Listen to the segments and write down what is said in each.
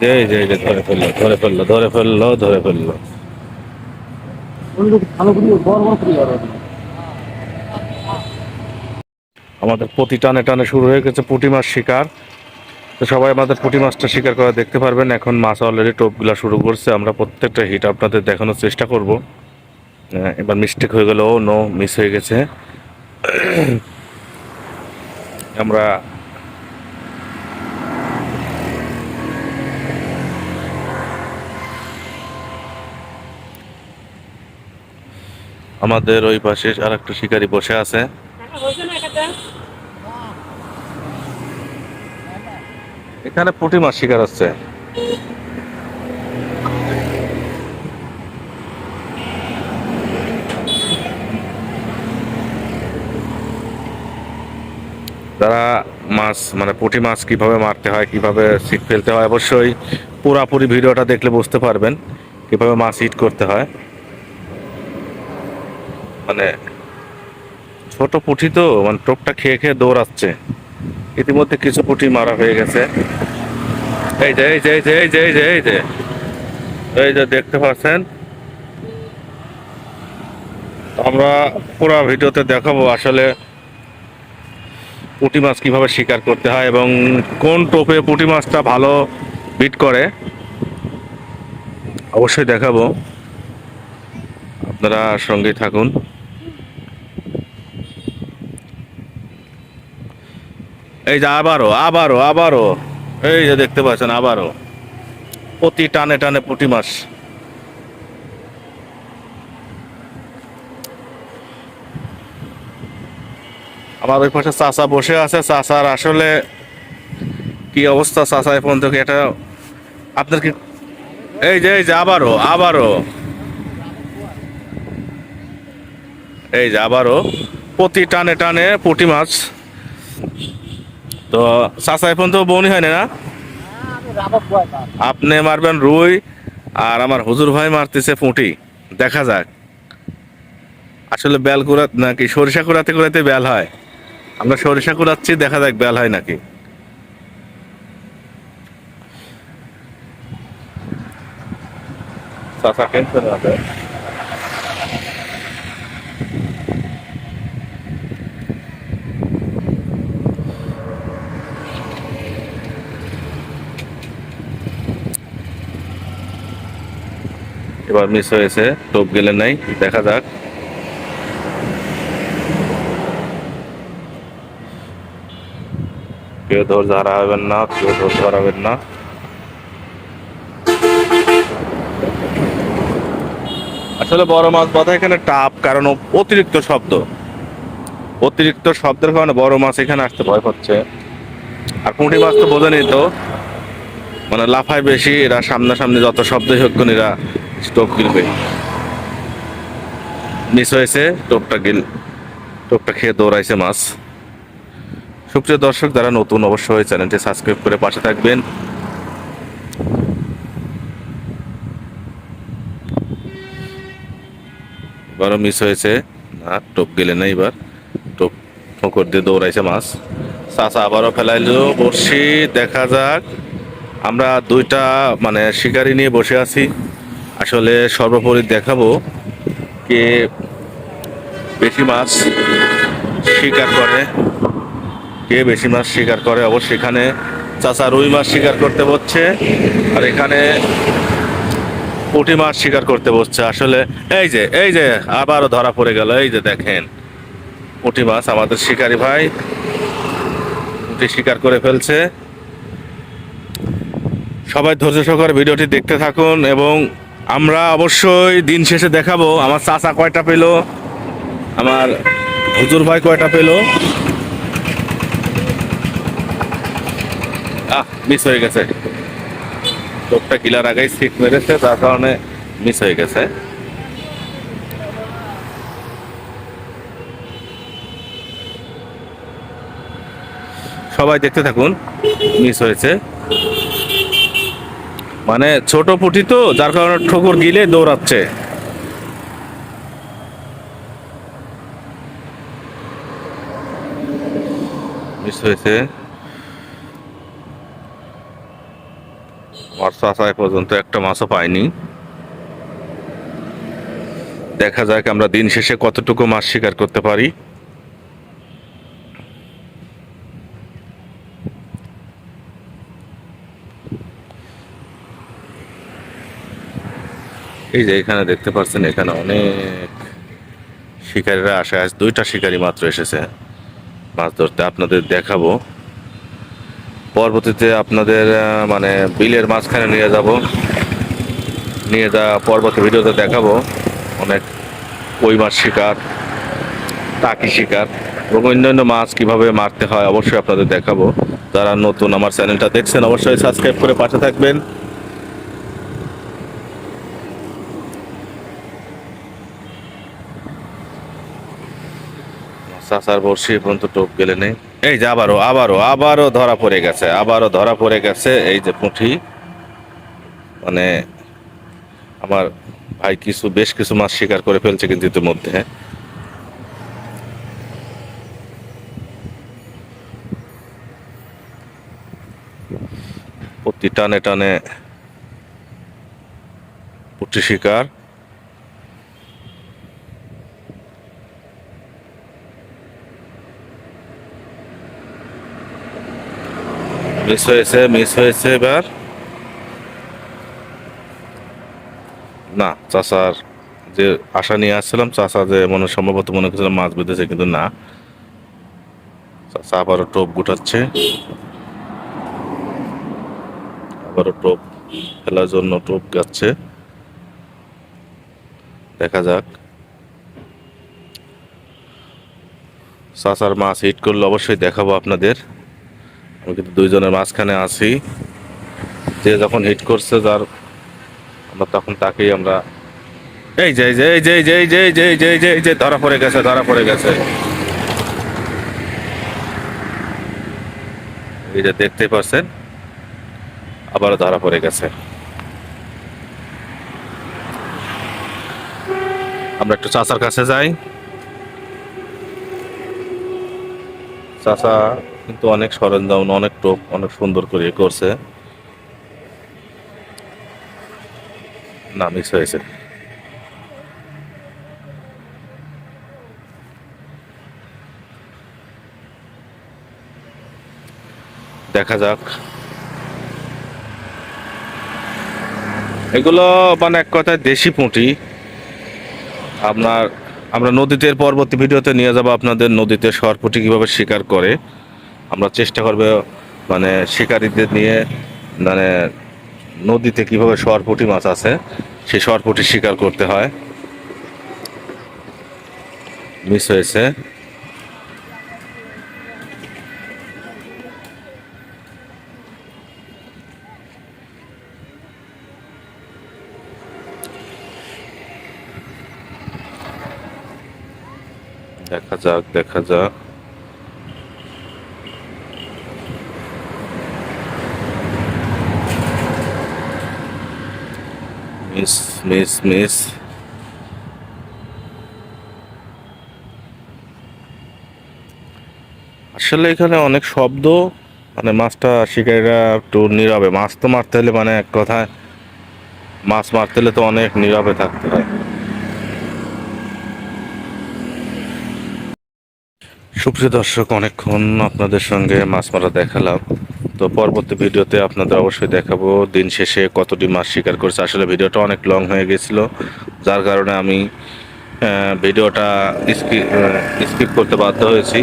এই যে যে ধরে ফেলল ধরে ফেলল ধরে ফেলল ধরে ফেলল আমাদের প্রতি টানে টানে শুরু হয়ে গেছে পুঁটি মাছ শিকার। তো সবাই আমাদের পুঁটি মাছটা শিকার করা দেখতে পারবেন এখন মাছ অলরেডি টোপগুলা শুরু করছে। আমরা প্রত্যেকটা হিট আপনাদের দেখানোর চেষ্টা করব। আহ, এবার মিস্টেক হয়ে গেল নো মিস হয়ে গেছে। আমরা আমাদের ওই পাশে আর একটা শিকারি বসে আছে। এখানে পুঁটি মাছ শিকার হচ্ছে। তারা মাছ মানে পুঁটি মাছ কীভাবে মারতে হয়, কীভাবে ছিপ ফেলতে হয়, অবশ্যই পুরাপুরি ভিডিওটা দেখলে বুঝতে পারবেন কীভাবে মাছ হিট করতে হয়। মানে ছোট পুঁটি তো মানে টোপটা খেয়ে খেয়ে দৌড়াচ্ছে। ইতিমধ্যে কিছু পুঁটি মারা হয়ে গেছে। এই যে এই যে এই যে এই যে এই যে এই যে এই যে দেখতে পাচ্ছেন? আমরা পুরো ভিডিওতে দেখাবো আসলে পুঁটি মাছ কীভাবে শিকার করতে হয় এবং কোন টোপে পুঁটি মাছটা ভালো বিট করে। অবশ্যই দেখাবো। আপনারা সঙ্গে থাকুন। এই যে আবারও আবারও আবারও। এই যে দেখতে পাচ্ছেন, আবারও। প্রতি টানে টানে পুঁটি মাছ। আমার ওই পাশে চাচা বসে আছে। চাচার আসলে কি অবস্থা চাচা এখন থেকে এটা আপনার কি এই যে এই যে, আবারও আবারও। এই যে, আবারও। প্রতি টানে টানে পুঁটি মাছ। তো চাচা, এখন তো বনি হয় না? আপনি মারবেন রুই আর আমার হুজুর ভাই মারতেছে পুঁটি। দেখা যাক। আসলে বেল কুড়াত নাকি সরিষা কুড়াতে কুড়াতে বেল হয়। আমরা সরিষা কুড়াচ্ছি, দেখা যাক বেল হয় নাকি। চাচা কেনছেন হবে মিস হয়েছে। টোপ গেলে নাই। দেখা যাক। কেউ ধৈর্য হারাবেন না, কেউ ধৈর্য হারাবেন না। আসলে বড় মাছ বাঁধা এখানে টাপ, কারণ অতিরিক্ত শব্দ। অতিরিক্ত শব্দের কারণে বড় মাছ এখানে আসতে ভয় পাচ্ছে। আর পুঁটি মাছ তো বোঝেনি তো। মানে লাফায় বেশি, এরা সামনাসামনি যত শব্দই হোক এরা স্টোভ গিলবে মিস হয়েছে, টোপটা গিল, টোপটা খেয়ে দৌড়াইছে মাছ। সুপ্রিয় দর্শক, যারা নতুন অবশ্যই চ্যানেলটি সাবস্ক্রাইব করে পাশে থাকবেন। এবারও মিস হয়েছে। না, টোপ গেলে না এবার। টোপ ঠোকর দিয়ে দৌড়াইছে মাছ। চাষা আবারও ফেলাইল, বড়শি, দেখা যাক। আমরা দুইটা মানে শিকারি নিয়ে বসে আছি। আসলে সর্বোপরি দেখাবো কে বেশি মাছ শিকার করে, কে বেশি মাছ শিকার করে। অবশ্যই এখানে চাচা রুই মাছ শিকার করতে বসছে, আর এখানে পুঁটি মাছ শিকার করতে বসছে। আসলে এই যে এই যে, আবারও ধরা পড়ে গেল। এই যে দেখেন, পুঁটি মাছ আমাদের শিকারি ভাই পুঁটি শিকার করে ফেলছে। সবাই ধৈর্য সহকারে ভিডিওটি দেখতে থাকুন এবং আমরা অবশ্যই দিন শেষে দেখাবো। আমার চাচা কয়টা পেল? আমার হুজুর ভাই কয়টা পেল? আহ মিস হয়ে গেছে। চোখটা কিলার আগেই সিট মেরেছে তার কারণে মিস হয়ে গেছে। সবাই দেখতে থাকুন মিস হয়েছে। মানে ছোট পুঁটি তো, যার কারণে ঠোকর গিলে দৌড়াচ্ছে। পর্যন্ত একটা মাছও পাইনি। দেখা যাক আমরা দিন শেষে কতটুকু মাছ শিকার করতে পারি। এই যে এখানে দেখতে পাচ্ছেন, এখানে অনেক শিকারীরা আসে। আজ দুইটা শিকারী মাত্র এসেছে মাছ ধরতে। আপনাদের দেখাবো। পরবর্তীতে আপনাদের মানে বিলের মাঝখানে নিয়ে যাব। নিয়ে যা, পরবর্তী ভিডিওতে দেখাবো। অনেক কই মাছ শিকার, টাকি শিকার এবং অন্যান্য মাছ কীভাবে মারতে হয় অবশ্যই আপনাদের দেখাবো। যারা নতুন আমার চ্যানেলটা দেখছেন, অবশ্যই সাবস্ক্রাইব করে পাশে থাকবেন। চাচার বর্ষি পর্যন্ত টোপ গেলে নেই। এই যে আবারও আবারও আবারও ধরা পড়ে গেছে, আবারও ধরা পড়ে গেছে এই যে পুঁঠি। মানে আমার ভাই কিছু, বেশ কিছু মাছ শিকার করে ফেলছে কিন্তু ইতিমধ্যে। প্রতি টানে টানে পুঁটি শিকার। মিস হয়েছে মিস হয়েছে এবার। না, চাষার যে আশা নিয়ে আসছিলাম, চাষা যে মনে সম্ভবত মনে করছিলাম মাছ বেঁধেছে, কিন্তু না। চাষা আবারও টোপ গুটাচ্ছে। আবারও টোপ ফেলার জন্য টোপ গাচ্ছে। দেখা যাক। চাষার মাছ হিট করলে অবশ্যই দেখাবো আপনাদের। আমি কিন্তু দুইজনের মাঝখানে আছি। যে যখন হিট করছে যার, আমরা তখন তাকেই আমরা এই যে যে যে যে যে যে যে যে যে, ধরা পড়ে গেছে, ধরা পড়ে গেছে। এই যে দেখতে পাচ্ছেন, আবারও ধরা পড়ে গেছে। আমরা একটু চাচার কাছে যাই। চাচা কিন্তু অনেক সরঞ্জাম, অনেক টোপ অনেক সুন্দর করে করছে। না মিস হয়েছে দেখা যাক। এগুলো মানে এক কথায় দেশি পুঁটি। আপনার, আমরা নদীতে পরবর্তী ভিডিওতে নিয়ে যাব আপনাদের নদীতে সরপুটি কীভাবে শিকার করে। আমরা চেষ্টা করব মানে শিকারীদের নিয়ে মানে নদীতে কীভাবে সরপুটি মাছ আছে সেই সরপুটি শিকার করতে হয়। মিস হয়েছে। দেখা যাক দেখা যাক। মিস মিস মিস আসলে এখানে অনেক শব্দ মানে মাছটা শিকারীরা একটু নীরবে। মাছ তো মারতে হলে মানে এক কথায়, মাছ মারতে হলে তো অনেক নীরবে থাকতে হয়। সুপ্রিয় দর্শক, অনেকক্ষণ আপনাদের সঙ্গে মাছ মারা দেখালাম। তো পরবর্তী ভিডিওতে আপনাদের অবশ্যই দেখাবো। দিন শেষে কতটি মাছ শিকার করছে। আসলে ভিডিওটা অনেক লং হয়ে গেছিল। যার কারণে আমি ভিডিওটা স্কিপ স্কিপ করতে বাধ্য হয়েছি।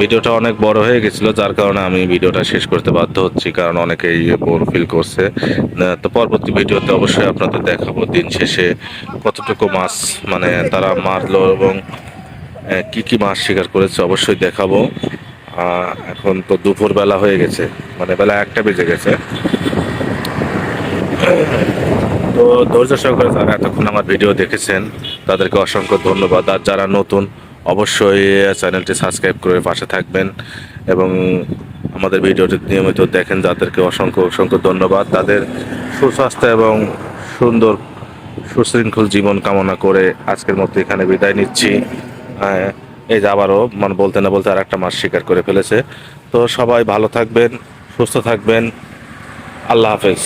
ভিডিওটা অনেক বড় হয়ে গেছিল, যার কারণে আমি ভিডিওটা শেষ করতে বাধ্য হচ্ছি, কারণ অনেকেই বোর ফিল করছে। তো পরবর্তী ভিডিওতে অবশ্যই আপনাদের দেখাবো দিন শেষে কতটুকু মাছ মানে তারা মারলো এবং কি কি মাছ শিকার করেছে, অবশ্যই দেখাবো। এখন তো দুপুর বেলা হয়ে গেছে। মানে বেলা একটা বেজে গেছে। তো ধৈর্য সহকারে যারা এতক্ষণ আমার ভিডিও দেখেছেন তাদেরকে অসংখ্য ধন্যবাদ। আর যারা নতুন অবশ্যই চ্যানেলটি সাবস্ক্রাইব করে পাশে থাকবেন এবং আমাদের ভিডিওটি নিয়মিত দেখেন যাদেরকে অসংখ্য অসংখ্য ধন্যবাদ। তাদের সুস্বাস্থ্য এবং সুন্দর সুশৃঙ্খল জীবন কামনা করে আজকের মতো এখানে বিদায় নিচ্ছি। হ্যাঁ, এই যে আবারও মানে বলতে না বলতে আর একটা মাস শিকার করে ফেলেছে। তো সবাই ভালো থাকবেন, সুস্থ থাকবেন। আল্লাহ হাফেজ।